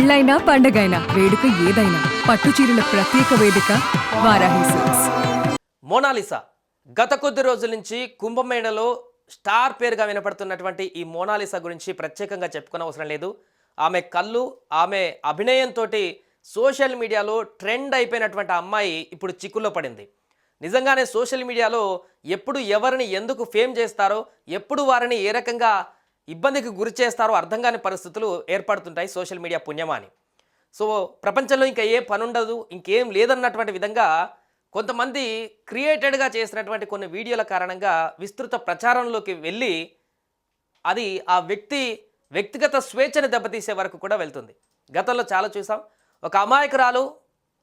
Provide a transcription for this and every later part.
పెళ్ళైనా పండగైనా వేడుక ఏదైనా పట్టు చీరల ప్రత్యేక వేదిక వారాహి సిల్క్స్. మోనాలిసా. గత కొద్ది రోజుల నుంచి కుంభమేళలో స్టార్ పేరుగా వినపడుతున్నటువంటి ఈ మోనాలిసా గురించి ప్రత్యేకంగా చెప్పుకునే అవసరం లేదు. ఆమె కళ్ళు ఆమె అభినయంతో సోషల్ మీడియాలో ట్రెండ్ అయిపోయినటువంటి అమ్మాయి ఇప్పుడు చిక్కుల్లో పడింది. నిజంగానే సోషల్ మీడియాలో ఎప్పుడు ఎవరిని ఎందుకు ఫేమ్ చేస్తారో ఎప్పుడు వారిని ఏ రకంగా ఇబ్బందికి గురి చేస్తారో అర్థం కాని పరిస్థితులు ఏర్పడుతుంటాయి సోషల్ మీడియా పుణ్యమా అని సో ప్రపంచంలో ఇంకా ఏ పని ఉండదు ఇంకేం లేదన్నటువంటి విధంగా కొంతమంది క్రియేటెడ్గా చేసినటువంటి కొన్ని వీడియోల కారణంగా విస్తృత ప్రచారంలోకి వెళ్ళి అది ఆ వ్యక్తి వ్యక్తిగత స్వేచ్ఛను దెబ్బతీసే వరకు కూడా వెళ్తుంది. గతంలో చాలా చూసాం ఒక అమాయకురాలు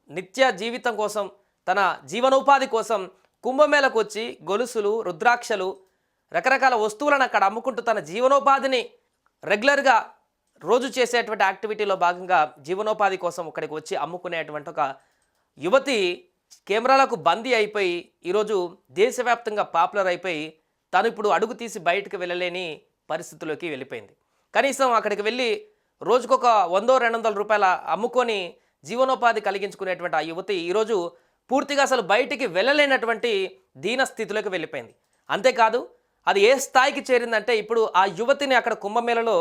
నిత్య జీవితం కోసం తన జీవనోపాధి కోసం కుంభమేళకు వచ్చి గొలుసులు రుద్రాక్షలు రకరకాల వస్తువులను అక్కడ అమ్ముకుంటూ తన జీవనోపాధిని రెగ్యులర్గా రోజు చేసేటువంటి యాక్టివిటీలో భాగంగా జీవనోపాధి కోసం ఇక్కడికి వచ్చి అమ్ముకునేటువంటి ఒక యువతి కెమెరాలకు బందీ అయిపోయి ఈరోజు దేశవ్యాప్తంగా పాపులర్ అయిపోయి తను ఇప్పుడు అడుగు తీసి బయటకు వెళ్ళలేని పరిస్థితిలోకి వెళ్ళిపోయింది. కనీసం అక్కడికి వెళ్ళి రోజుకొక వందో రెండు వందల రూపాయల అమ్ముకొని జీవనోపాధి కలిగించుకునేటువంటి ఆ యువతి ఈరోజు పూర్తిగా అసలు బయటికి వెళ్ళలేనటువంటి దీన స్థితిలోకి వెళ్ళిపోయింది. అంతేకాదు అది ఏ స్థాయికి చేరిందంటే ఇప్పుడు ఆ యువతిని అక్కడ కుంభమేళలో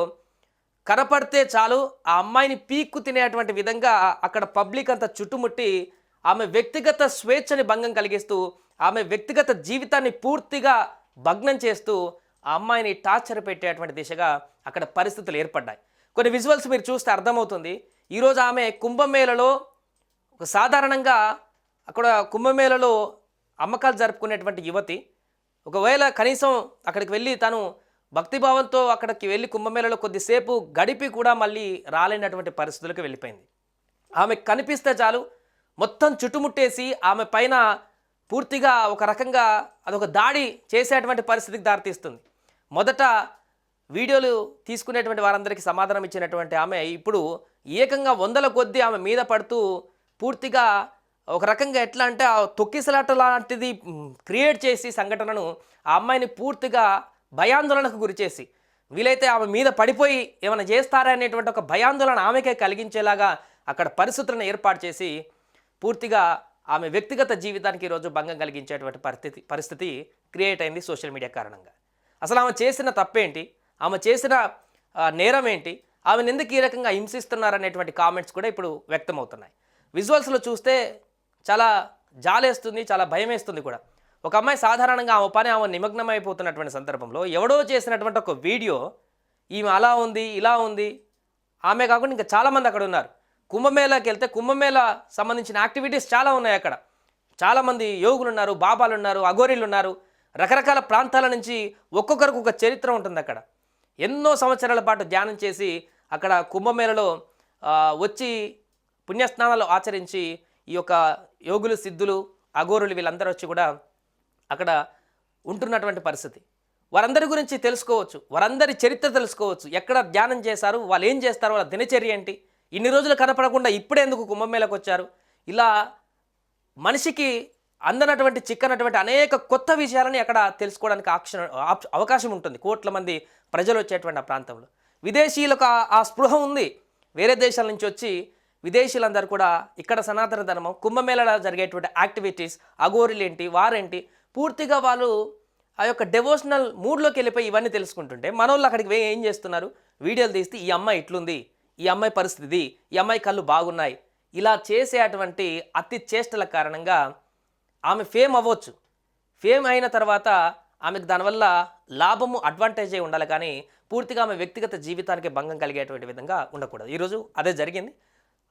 కనపడితే చాలు ఆ అమ్మాయిని పీక్కు తినేటువంటి విధంగా అక్కడ పబ్లిక్ అంతా చుట్టుముట్టి ఆమె వ్యక్తిగత స్వేచ్ఛని భంగం కలిగిస్తూ ఆమె వ్యక్తిగత జీవితాన్ని పూర్తిగా భగ్నం చేస్తూ ఆ అమ్మాయిని టార్చర్ పెట్టేటువంటి దిశగా అక్కడ పరిస్థితులు ఏర్పడ్డాయి. కొన్ని విజువల్స్ మీరు చూస్తే అర్థమవుతుంది. ఈరోజు ఆమె కుంభమేళలో ఒక సాధారణంగా అక్కడ కుంభమేళలో అమ్మకాలు జరుపుకునేటువంటి యువతి ఒకవేళ కనీసం అక్కడికి వెళ్ళి తను భక్తిభావంతో అక్కడికి వెళ్ళి కుంభమేళలో కొద్దిసేపు గడిపి కూడా మళ్ళీ రాలేనటువంటి పరిస్థితులకు వెళ్ళిపోయింది. ఆమె కనిపిస్తే చాలు మొత్తం చుట్టుముట్టేసి ఆమె పైన పూర్తిగా ఒక రకంగా అదొక దాడి చేసేటువంటి పరిస్థితికి దారితీస్తుంది. మొదట వీడియోలు తీసుకునేటువంటి వారందరికీ సమాధానం ఇచ్చినటువంటి ఆమె ఇప్పుడు ఏకంగా వందల కొద్దీ ఆమె మీద పడుతూ పూర్తిగా ఒక రకంగా ఎట్లా అంటే ఆ తొక్కిసలాట లాంటిది క్రియేట్ చేసి సంఘటనను ఆ అమ్మాయిని పూర్తిగా భయాందోళనకు గురిచేసి వీలైతే ఆమె మీద పడిపోయి ఏమైనా చేస్తారా అనేటువంటి ఒక భయాందోళన ఆమెకే కలిగించేలాగా అక్కడ పరిస్థితులను ఏర్పాటు చేసి పూర్తిగా ఆమె వ్యక్తిగత జీవితానికి ఈరోజు భంగం కలిగించేటువంటి పరిస్థితి పరిస్థితి క్రియేట్ అయింది సోషల్ మీడియా కారణంగా. అసలు ఆమె చేసిన తప్పేంటి? ఆమె చేసిన నేరం ఏంటి ఆమెను ఎందుకు ఈ రకంగా హింసిస్తున్నారనేటువంటి కామెంట్స్ కూడా ఇప్పుడు వ్యక్తమవుతున్నాయి. విజువల్స్లో చూస్తే చాలా జాలేస్తుంది చాలా భయం వేస్తుంది కూడా. ఒక అమ్మాయి సాధారణంగా ఆమె పని ఆమె నిమగ్నమైపోతున్నటువంటి సందర్భంలో ఎవడో చేసినటువంటి ఒక వీడియో ఈమె అలా ఉంది ఇలా ఉంది ఆమె కాకుండా ఇంకా చాలామంది అక్కడ ఉన్నారు. కుంభమేళాకి వెళ్తే కుంభమేళ సంబంధించిన యాక్టివిటీస్ చాలా ఉన్నాయి అక్కడ. చాలామంది యోగులు ఉన్నారు బాబాలు ఉన్నారు అఘోరీలు ఉన్నారు. రకరకాల ప్రాంతాల నుంచి ఒక్కొక్కరికి ఒక చరిత్ర ఉంటుంది అక్కడ. ఎన్నో సంవత్సరాల పాటు ధ్యానం చేసి అక్కడ కుంభమేళలో వచ్చి పుణ్యస్నానాలు ఆచరించి ఈ యొక్క యోగులు సిద్ధులు అఘోరులు వీళ్ళందరూ వచ్చి కూడా అక్కడ ఉంటున్నటువంటి పరిస్థితి. వారందరి గురించి తెలుసుకోవచ్చు వారందరి చరిత్ర తెలుసుకోవచ్చు. ఎక్కడ ధ్యానం చేశారు వాళ్ళు ఏం చేస్తారు వాళ్ళ దినచర్య ఏంటి? ఇన్ని రోజులు కనపడకుండా ఇప్పుడే ఎందుకు కుంభమేళకు వచ్చారు? ఇలా మనిషికి అందనటువంటి చిక్కనటువంటి అనేక కొత్త విషయాలని అక్కడ తెలుసుకోవడానికి ఆక్ష అవకాశం ఉంటుంది. కోట్ల మంది ప్రజలు వచ్చేటువంటి ఆ ప్రాంతంలో. విదేశీయులకు ఆ స్పృహ ఉంది. వేరే దేశాల నుంచి వచ్చి విదేశీయులందరూ కూడా ఇక్కడ సనాతన ధర్మం కుంభమేళలో జరిగేటువంటి యాక్టివిటీస్ అఘోరులేంటి వారేంటి పూర్తిగా వాళ్ళు ఆ యొక్క డెవోషనల్ మూడ్లోకి వెళ్ళిపోయి ఇవన్నీ తెలుసుకుంటుంటే మనోళ్ళు అక్కడికి పోయి ఏం చేస్తున్నారు? వీడియోలు తీస్తే ఈ అమ్మాయి ఇట్లుంది ఈ అమ్మాయి పరిస్థితి ఈ అమ్మాయి కళ్ళు బాగున్నాయి. ఇలా చేసేటువంటి అతి చేష్టల కారణంగా ఆమె ఫేమ్ అవ్వచ్చు. ఫేమ్ అయిన తర్వాత ఆమెకు దానివల్ల లాభము అడ్వాంటేజ్ అయి ఉండాలి కానీ పూర్తిగా ఆమె వ్యక్తిగత జీవితానికి భంగం కలిగేటువంటి విధంగా ఉండకూడదు. ఈరోజు అదే జరిగింది.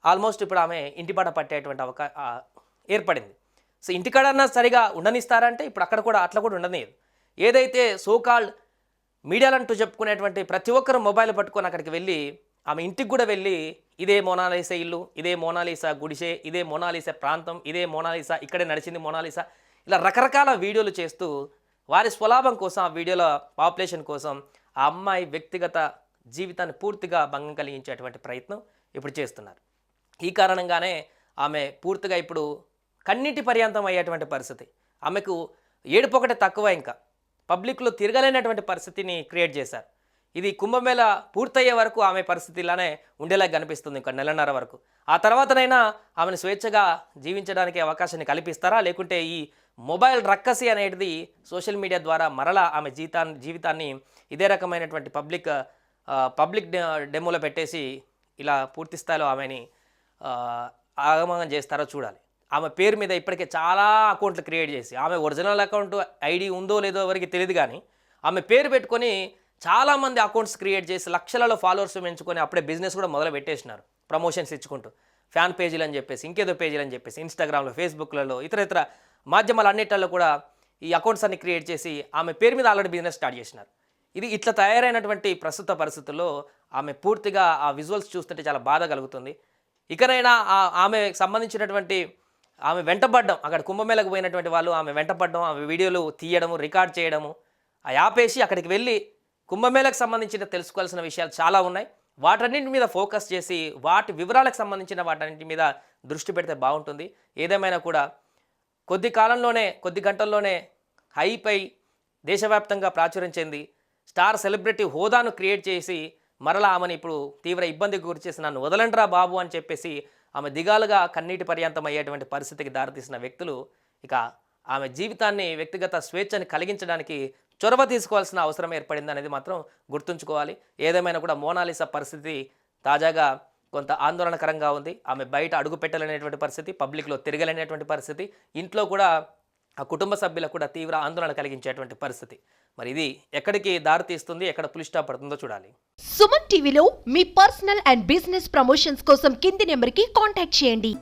ఆల్మోస్ట్ ఇప్పుడు ఆమె ఇంటిపాట పట్టేటువంటి అవకా ఏర్పడింది. సో ఇంటికాడన్నా సరిగా ఉండనిస్తారంటే ఇప్పుడు అక్కడ కూడా అట్లా కూడా ఉండనియదు. ఏదైతే సోకాల్డ్ మీడియాలంటూ చెప్పుకునేటువంటి ప్రతి ఒక్కరు మొబైల్ పట్టుకొని అక్కడికి వెళ్ళి ఆమె ఇంటికి కూడా వెళ్ళి ఇదే మోనాలిసా ఇల్లు ఇదే మోనాలిసా గుడిసె ఇదే మోనాలిసా ప్రాంతం ఇదే మోనాలిసా ఇక్కడే నడిచింది మోనాలిసా ఇలా రకరకాల వీడియోలు చేస్తూ వారి స్వలాభం కోసం ఆ వీడియోల పాపులేషన్ కోసం ఆ అమ్మాయి వ్యక్తిగత జీవితాన్ని పూర్తిగా భంగం కలిగించేటువంటి ప్రయత్నం ఇప్పుడు చేస్తున్నారు. ఈ కారణంగానే ఆమె పూర్తిగా ఇప్పుడు కన్నీటి పర్యంతం అయ్యేటువంటి పరిస్థితి. ఆమెకు ఏడుపు ఒకటి తక్కువ ఇంకా. పబ్లిక్లో తిరగలేనటువంటి పరిస్థితిని క్రియేట్ చేశారు. ఇది కుంభమేళ పూర్తయ్యే వరకు ఆమె పరిస్థితి ఇలానే ఉండేలా కనిపిస్తుంది ఇంకా నెలన్నర వరకు. ఆ తర్వాతనైనా ఆమెను స్వేచ్ఛగా జీవించడానికి అవకాశాన్ని కల్పిస్తారా? లేకుంటే ఈ మొబైల్ రక్కసి అనేది సోషల్ మీడియా ద్వారా మరలా ఆమె జీవితాన్ని జీవితాన్ని ఇదే రకమైనటువంటి పబ్లిక్ పబ్లిక్ డె డెమోలో పెట్టేసి ఇలా పూర్తి స్థాయిలో ఆమెని ఆగమనం చేస్తారో చూడాలి. ఆమె పేరు మీద ఇప్పటికే చాలా అకౌంట్లు క్రియేట్ చేసి ఆమె ఒరిజినల్ అకౌంట్ ఐడి ఉందో లేదో ఎవరికి తెలియదు కానీ ఆమె పేరు పెట్టుకొని చాలామంది అకౌంట్స్ క్రియేట్ చేసి లక్షలలో ఫాలోవర్స్ పెంచుకొని అప్పుడే బిజినెస్ కూడా మొదలు పెట్టేసినారు. ప్రమోషన్స్ ఇచ్చుకుంటూ. ఫ్యాన్ పేజీలు అని చెప్పేసి ఇంకేదో పేజీలు అని చెప్పేసి ఇన్స్టాగ్రామ్లో ఫేస్బుక్లలో ఇతర ఇతర మాధ్యమాలు అన్నిటిలో కూడా ఈ అకౌంట్స్ అన్ని క్రియేట్ చేసి ఆమె పేరు మీద ఆల్రెడీ బిజినెస్ స్టార్ట్ చేసినారు. ఇది ఇట్లా తయారైనటువంటి ప్రస్తుత పరిస్థితుల్లో ఆమె పూర్తిగా ఆ విజువల్స్ చూస్తుంటే చాలా బాధ కలుగుతుంది. ఇకనైనా ఆమె సంబంధించినటువంటి ఆమె వెంటపడ్డం అక్కడ కుంభమేళకు పోయినటువంటి వాళ్ళు ఆమె వెంటపడ్డం ఆమె వీడియోలు తీయడము రికార్డ్ చేయడము ఆ యాపేసి అక్కడికి వెళ్ళి కుంభమేళకు సంబంధించిన తెలుసుకోవాల్సిన విషయాలు చాలా ఉన్నాయి. వాటన్నింటి మీద ఫోకస్ చేసి వాటి వివరాలకు సంబంధించిన వాటన్నింటి మీద దృష్టి పెడితే బాగుంటుంది. ఏదేమైనా కూడా కొద్ది కాలంలోనే కొద్ది గంటల్లోనే హైపై దేశవ్యాప్తంగా ప్రాచుర్యం చెంది స్టార్ సెలబ్రిటీ హోదాను క్రియేట్ చేసి మరలా ఆమెను ఇప్పుడు తీవ్ర ఇబ్బందికి గురి చేసి నన్ను వదలండ్రా బాబు అని చెప్పేసి ఆమె దిగాలుగా కన్నీటి పర్యంతం అయ్యేటువంటి పరిస్థితికి దారితీసిన వ్యక్తులు ఇక ఆమె జీవితాన్ని వ్యక్తిగత స్వేచ్ఛని కలిగించడానికి చొరవ తీసుకోవాల్సిన అవసరం ఏర్పడింది అనేది మాత్రం గుర్తుంచుకోవాలి. ఏదేమైనా కూడా మోనాలిసా పరిస్థితి తాజాగా కొంత ఆందోళనకరంగా ఉంది. ఆమె బయట అడుగు పెట్టలేనటువంటి పరిస్థితి పబ్లిక్లో తిరగలేనటువంటి పరిస్థితి. ఇంట్లో కూడా ఆ కుటుంబ సభ్యులకు కూడా తీవ్ర ఆందోళన కలిగించేటువంటి పరిస్థితి. మరి ఇది ఎక్కడికి దారి తీస్తుంది ఎక్కడ పులి స్టాప్ పడుతుందో చూడాలి. సుమన్ టీవీలో మీ పర్సనల్ అండ్ బిజినెస్ ప్రమోషన్స్ కోసం కింది నెంబర్కి కాంటాక్ట్ చేయండి.